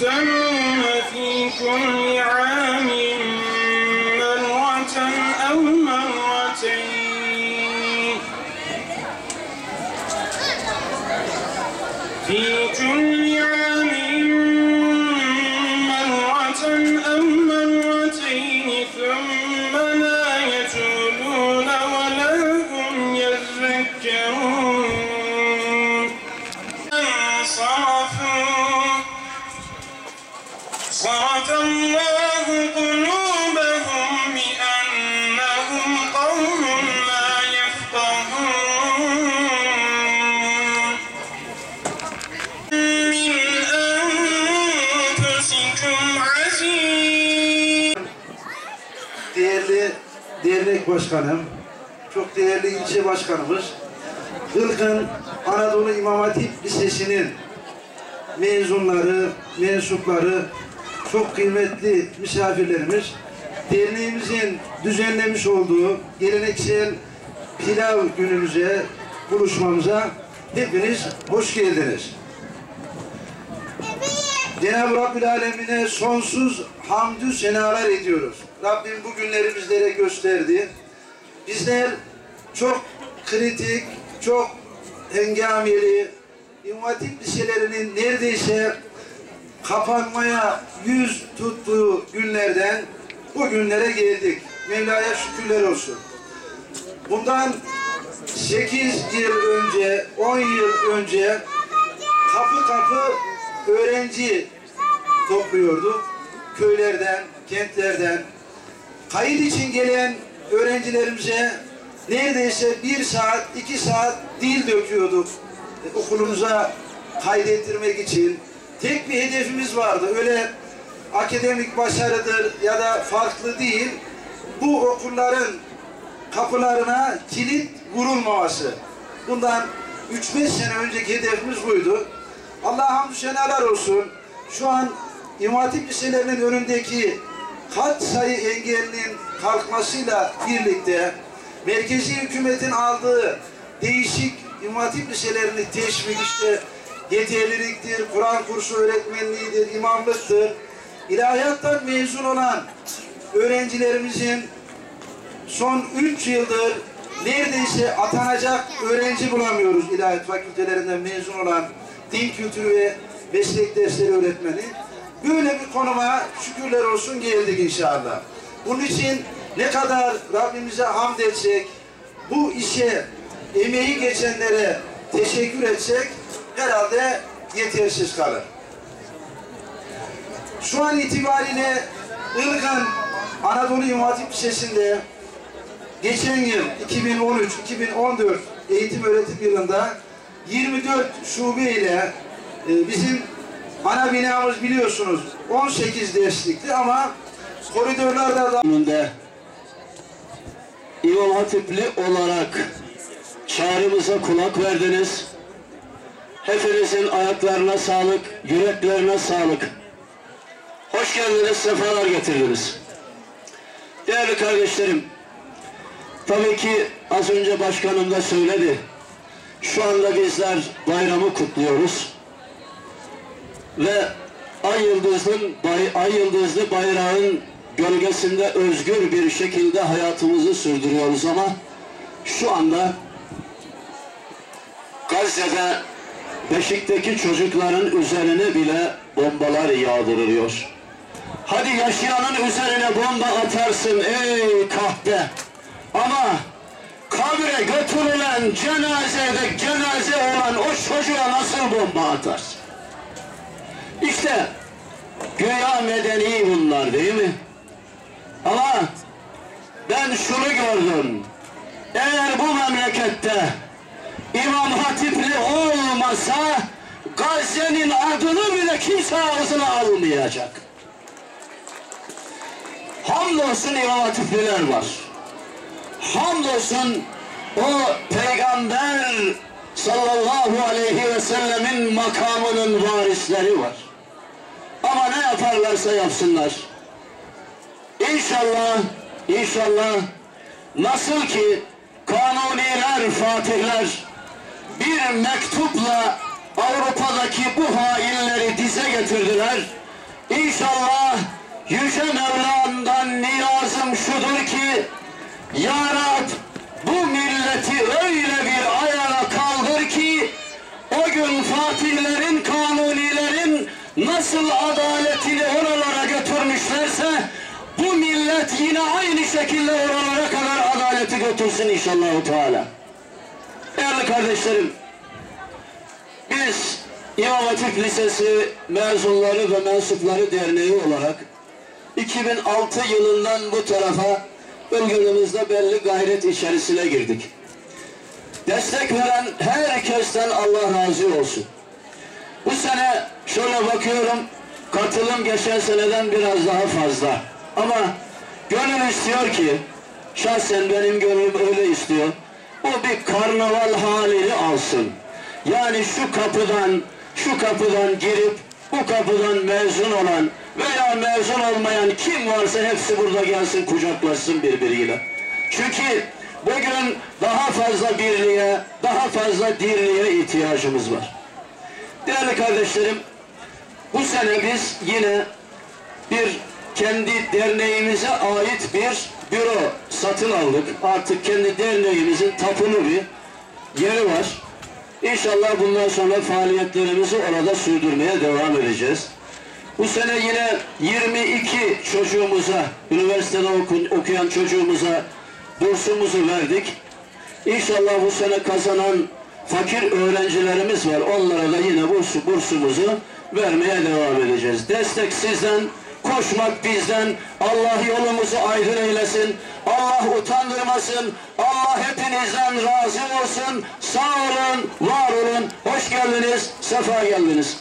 يفتنون في كل عام مرة أو مرتين. في كل başkanım, çok değerli ilçe başkanımız, Ilgın Anadolu İmam Hatip Lisesi'nin mezunları, mensupları, çok kıymetli misafirlerimiz, derneğimizin düzenlemiş olduğu geleneksel pilav günümüze, buluşmamıza hepiniz hoş geldiniz. Cenab-ı Rabbül Alemine sonsuz hamdü senalar ediyoruz. Rabbim bu günleri bizlere gösterdi. Bizler çok kritik, çok hengameli, İmam Hatip liselerinin neredeyse kapanmaya yüz tuttuğu günlerden bu günlere geldik. Mevla'ya şükürler olsun. Bundan 8 yıl önce, 10 yıl önce kapı kapı öğrenci topluyorduk. Köylerden, kentlerden. Kayıt için gelen öğrencilerimize neredeyse bir saat, iki saat dil döküyorduk. E, okulumuza kaydettirmek için. Tek bir hedefimiz vardı. Öyle akademik başarıdır ya da farklı değil. Bu okulların kapılarına kilit vurulmaması. Bundan 3-5 sene önceki hedefimiz buydu. Allah'a hamdü senalar olsun. Şu an İmam Hatip liselerinin önündeki kat sayı engelinin kalkmasıyla birlikte merkezi hükümetin aldığı değişik İmam Hatip liselerini teşvik işte yeterliliktir, Kur'an kursu öğretmenliğidir, imamlıktır. İlahiyattan mezun olan öğrencilerimizin son 3 yıldır neredeyse atanacak öğrenci bulamıyoruz ilahiyat fakültelerinden mezun olan din kültürü ve meslek dersleri öğretmeni. Böyle bir konuma şükürler olsun geldik inşallah. Bunun için ne kadar Rabbimize hamd etsek, bu işe emeği geçenlere teşekkür etsek herhalde yetersiz kalır. Şu an itibariyle Ilgın Anadolu İmam Hatip Lisesi'nde geçen yıl 2013-2014 eğitim öğretim yılında 24 şube ile e, bizim ana binamız biliyorsunuz 18 derslikti ama koridorlarda da İmam Hatipli olarak çağrımıza kulak verdiniz. Hepinizin ayaklarına sağlık, yüreklerine sağlık. Hoş geldiniz, sefalar getirdiniz. Değerli kardeşlerim, tabii ki az önce başkanım da söyledi. Şu anda bizler bayramı kutluyoruz. Ve ay yıldızın bay, ay yıldızlı bayrağın gölgesinde özgür bir şekilde hayatımızı sürdürüyoruz ama şu anda Gazze'de Beşik'teki çocukların üzerine bile bombalar yağdırılıyor. Hadi yaşayanın üzerine bomba atarsın ey kahpe. Ama kabre götürülen cenazede cenaze olan o çocuğa nasıl bomba atarsın? İşte güya medeni bunlar değil mi? Ama ben şunu gördüm. Eğer bu memlekette İmam Hatipli olmasa Gazze'nin adını bile kimse ağzına almayacak. Hamdolsun İmam Hatipliler var. Hamdolsun o peygamber sallallahu aleyhi ve sellemin makamının varisleri var. Ama ne yaparlarsa yapsınlar. İnşallah, inşallah nasıl ki kanuniler, fatihler bir mektupla Avrupa'daki bu hainleri dize getir kardeşler, inşallah Yüce Mevla'ndan niyazım şudur ki, Ya Rab, milleti öyle bir ayağa kaldır ki, o gün fatihlerin, kanunilerin nasıl adaletini oralara götürmüşlerse, bu millet yine aynı şekilde oralara kadar adaleti götürsün inşallah Teala. Değerli kardeşlerim, biz İmam Hatip Lisesi mezunları ve mensupları derneği olarak 2006 yılından bu tarafa bölgemizde belli gayret içerisine girdik. Destek veren herkesten Allah razı olsun. Bu sene şöyle bakıyorum, katılım geçen seneden biraz daha fazla. Ama gönül istiyor ki, şahsen benim gönlüm öyle istiyor, bu bir karnaval halini alsın. Yani şu kapıdan, şu kapıdan girip, bu kapıdan mezun olan veya mezun olmayan kim varsa hepsi burada gelsin kucaklaşsın birbiriyle. Çünkü bugün daha fazla birliğe, daha fazla dirliğe ihtiyacımız var. Değerli kardeşlerim, bu sene biz yine bir kendi derneğimize ait bir büro satın aldık. Artık kendi derneğimizin tapulu bir yeri var. İnşallah bundan sonra faaliyetlerimizi orada sürdürmeye devam edeceğiz. Bu sene yine 22 çocuğumuza, üniversitede oku- okuyan çocuğumuza bursumuzu verdik. İnşallah bu sene kazanan fakir öğrencilerimiz var. Onlara da yine bursu, bursumuzu vermeye devam edeceğiz. Destek sizden, koşmak bizden. Allah yolumuzu aydın eylesin. Allah utandırmasın. Allah hepinizden razı olsun. Sağ olun, var olun. Hoş geldiniz, sefa geldiniz.